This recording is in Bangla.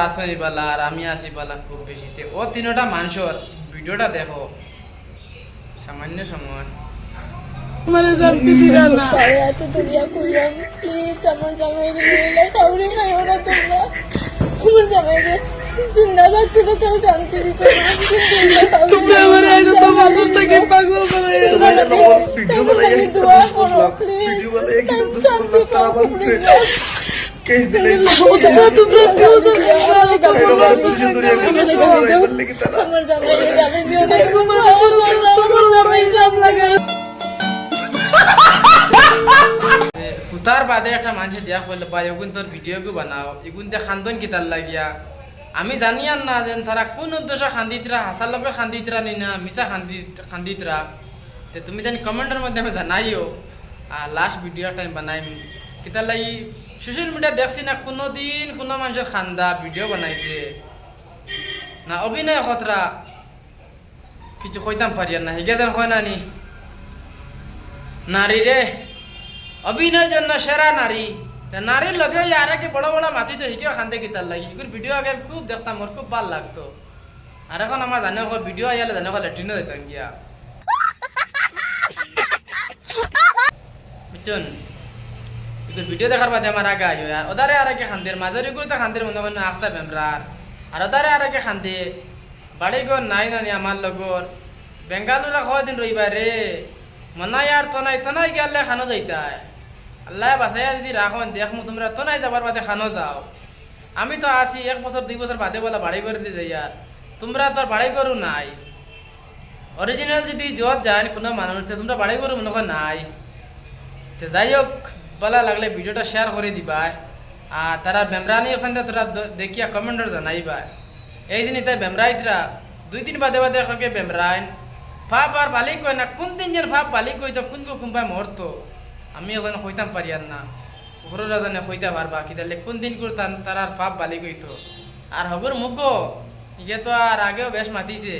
আসনি পালা আর আমি আসি পালা খুব বেশি। ও তিনটা মানুষের ভিডিওটা দেখো। সামান্য সময়। মানে শান্তি দিলা না পায়ে হাতে ধরিয়া প্লিজ আমার জামাইকে নিয়ে না কাউরে খাইও না তোমরা। আমার জামাইকে জিন্দা থাকতে তো কেউ শান্তি দিতে তোমরা আমার আজ তো বছর থেকে পাগল করে দোয়া করো প্লিজ শান্তি পাও তোমার তোমার ফুতার বাদে একটা মানুষ দিয়া করলে বা এগুন তোর ভিডিও গু বানাও এগুন দিয়ে খান্দন কিতার লাগিয়া আমি জানি আর না যেন তারা কোন উদ্দেশ্য খান্দিতরা হাসার লগে খান্দিতরা নি না মিশা খান্দি খান্দিতরা তে তুমি জানি কমেন্টের মাধ্যমে জানাইও আর লাস্ট ভিডিও টাইম বানাইম কিতার লাগি সোশ্যাল মিডিয়া দেখছি না কোনো দিন কোনো মানুষের খান্দা ভিডিও বানাইতে। না, অভিনয় খতরা। কিছু কইতাম পারি না হেগে যেন কয় না নি নারী রে, অভিনয় জন্য সেরা নারী। নারীর লগে আরেকে বড় বড় মাতি তো হিকেও খান্দে কি তার লাগি? এগুলো ভিডিও আগে খুব দেখতাম, মোর খুব ভালো লাগতো। আর এখন আমার জানে ভিডিও আইলে জানে লেট্রিনও দিতাম গিয়া। বুঝছেন? এগুলো ভিডিও দেখার বাদে আমার আগে আইও আর ওদারে আরেকে খান্দের মাঝারি করে তো খান্দের মনে মনে আস্তা বেমরার আর ওদারে আরেকে খান্দে বাড়ি গো নাই নানি আমার লগর বেঙ্গালুরা কয়দিন রইবা রে মনাই আর তনাই তনাই গেলে খানো যাইতায় আল্লাহ বাসাইয়া যদি রাখন দেখমু তোমরা তনাই যাবার বাদে খানো যাও। আমি তো আছি, এক বছর দুই বছর বাদে বলা বাড়ি করে দিয়ে যাই আর তোমরা তো আর বাড়ি করু নাই। অরিজিনাল যদি জত যায়, কোনো মানুষ তোমরা বাড়ি করু মনে হয় নাই যাই হোক বলা লাগলে ভিডিওটা শেয়ার করে দিবা। আর তারা বেমরানি ওখান থেকে তোরা দেখিয়া কমেন্টর জানাইবা। এই জিনিস তাই বেমরাইতরা দুই দিন বাদে বাদে এখকে বেমরাইন। ফাপ আর বালি কয় না, কোন দিন যেন ফাপ বালি কই তো কোন কো কোনবাই মরতো। আমি ওখানে কইতাম পারি আর না। ঘরের জানে কইতে পারবা কি তাহলে কোন দিন করে তার আর ফাপ বালি কইতো। আর হগর মুখো ইয়ে তো আর আগেও বেশ মাতিছে।